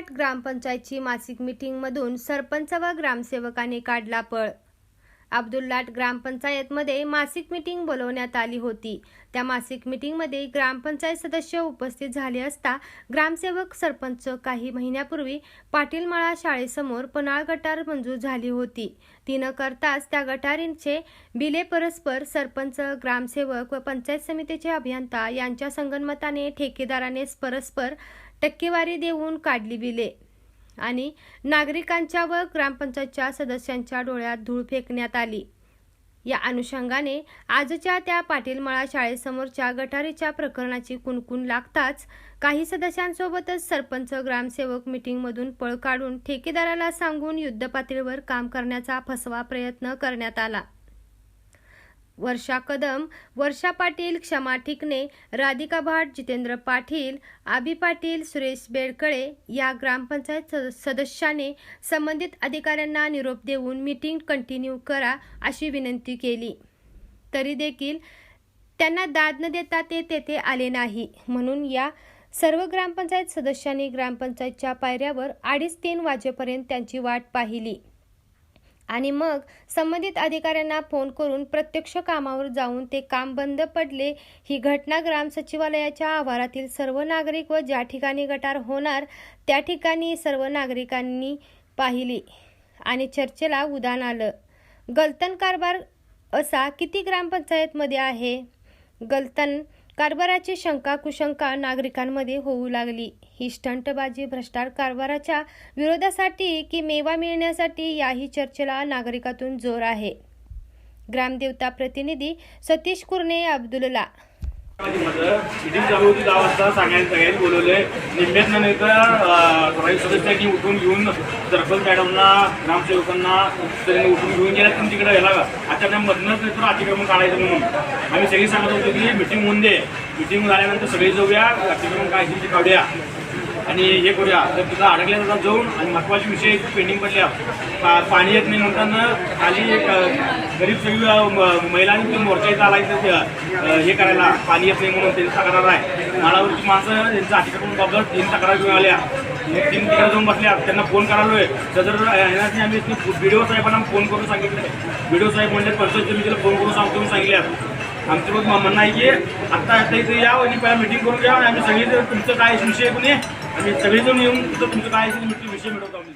अब्दुल्लाट ग्रामपंचायतची मासिक मिटिंगमधून सरपंच व ग्रामसेवकाने काढला पळ अब्दुल्लाट ग्रामपंचायतमध्ये मासिक मीटिंग बोलवण्यात आली होती. त्या मासिक मीटिंगमध्ये ग्रामपंचायत सदस्य उपस्थित झाले असता ग्रामसेवक सरपंच काही महिन्यापूर्वी पाटीलमाळा शाळेसमोर पनाळ गटार मंजूर झाली होती. ती न करताच त्या गटारींचे बिले परस्पर सरपंच ग्रामसेवक व पंचायत समितीचे अभियंता यांच्या संगनमताने ठेकेदाराने परस्पर टक्केवारी देऊन काढली बिले. आणि नागरिकांच्या व ग्रामपंचायतच्या सदस्यांच्या डोळ्यात धूळ फेकण्यात आली. या अनुषंगाने आजच्या त्या पाटीलमाळा शाळेसमोरच्या गटारीच्या प्रकरणाची कुणकुण लागताच काही सदस्यांसोबतच सरपंच ग्रामसेवक मीटिंगमधून पळ काढून ठेकेदाराला सांगून युद्धपातळीवर काम करण्याचा फसवा प्रयत्न करण्यात आला. वर्षा कदम वर्षा पाटील क्षमा ठिकणे राधिका भाट जितेंद्र पाटील आबी पाटील सुरेश बेडकळे या ग्रामपंचायत सद- सदस्याने संबंधित अधिकाऱ्यांना निरोप देऊन मीटिंग कंटिन्यू करा अशी विनंती केली. तरी देखील त्यांना दाद न देता ते तेथे आले नाही. म्हणून या सर्व ग्रामपंचायत सदस्यांनी ग्रामपंचायतच्या पायऱ्यावर अडीच तीन वाजेपर्यंत त्यांची वाट पाहिली. आणि मग संबंधित अधिकाऱ्यांना फोन करून प्रत्यक्ष कामावर जाऊन ते काम बंद पडले. ही घटना ग्राम सचिवालयाच्या आवारातील सर्व नागरिक व ज्या ठिकाणी गटार होणार त्या ठिकाणी सर्व नागरिकांनी पाहिली आणि चर्चेला उदान आलं. गलतन कारभार असा किती ग्रामपंचायतमध्ये आहे? गलतन कारभाराची शंका कुशंका नागरिकांमध्ये होऊ लागली. ही स्टंटबाजी भ्रष्टाचार कारभाराच्या विरोधासाठी की मेवा मिळण्यासाठी याही चर्चेला नागरिकातून जोर आहे. ग्रामदेवता प्रतिनिधी सतीश कुर्णे अब्दुलला मिटिंग चालू होती दहा वाजता सांगायला सगळ्यांनी बोलवले निम्म्यात नाही तर अं, ठराविक सदस्यांनी उठून घेऊन सरपंच मॅडमना ग्रामसेवकांना सगळ्यांनी उठून घेऊन गेल्या तुम्ही तिकडे घ्यायला का आता मधनच नाही तर अतिक्रमण काढायचं म्हणून आम्ही सगळी सांगत होतो की मिटिंग होऊन दे मिटिंग झाल्यानंतर सगळे जाऊया अतिक्रमण काढायची ती काढूया आणि हे करूया. तर तिथं अडकल्या जातात जाऊन आणि महत्त्वाचे विषय पेंडिंग पडल्या. पा- पाणी येत नाही म्हणताना खाली एक गरीब सगळी महिलांनी मोर्चा इथं आला इथं हे करायला. पाणी येत नाही म्हणून त्यांची तक्रार आहे. माळावरची माणसं त्यांचं अतिक्रमण बाबत तीन तक्रार घेऊन आल्या. तीन तिकडे जाऊन बसल्या. त्यांना फोन करालोय सदर येण्याची आम्ही व्हिडिओ साहेबांना फोन करून सांगितलं व्हिडिओ साहेब म्हणजे पंचायत समितीला फोन करून सांगतो सांगितल्या आमचं मग म्हणणं आहे की आत्ता आता इथे या आणि पहिला मिटिंग करून घ्या आणि आम्ही सगळी तुमचं काय विषय पण आणि सगळेजण येऊन तुमचं काय असेल विषय मिळवतो आम्ही.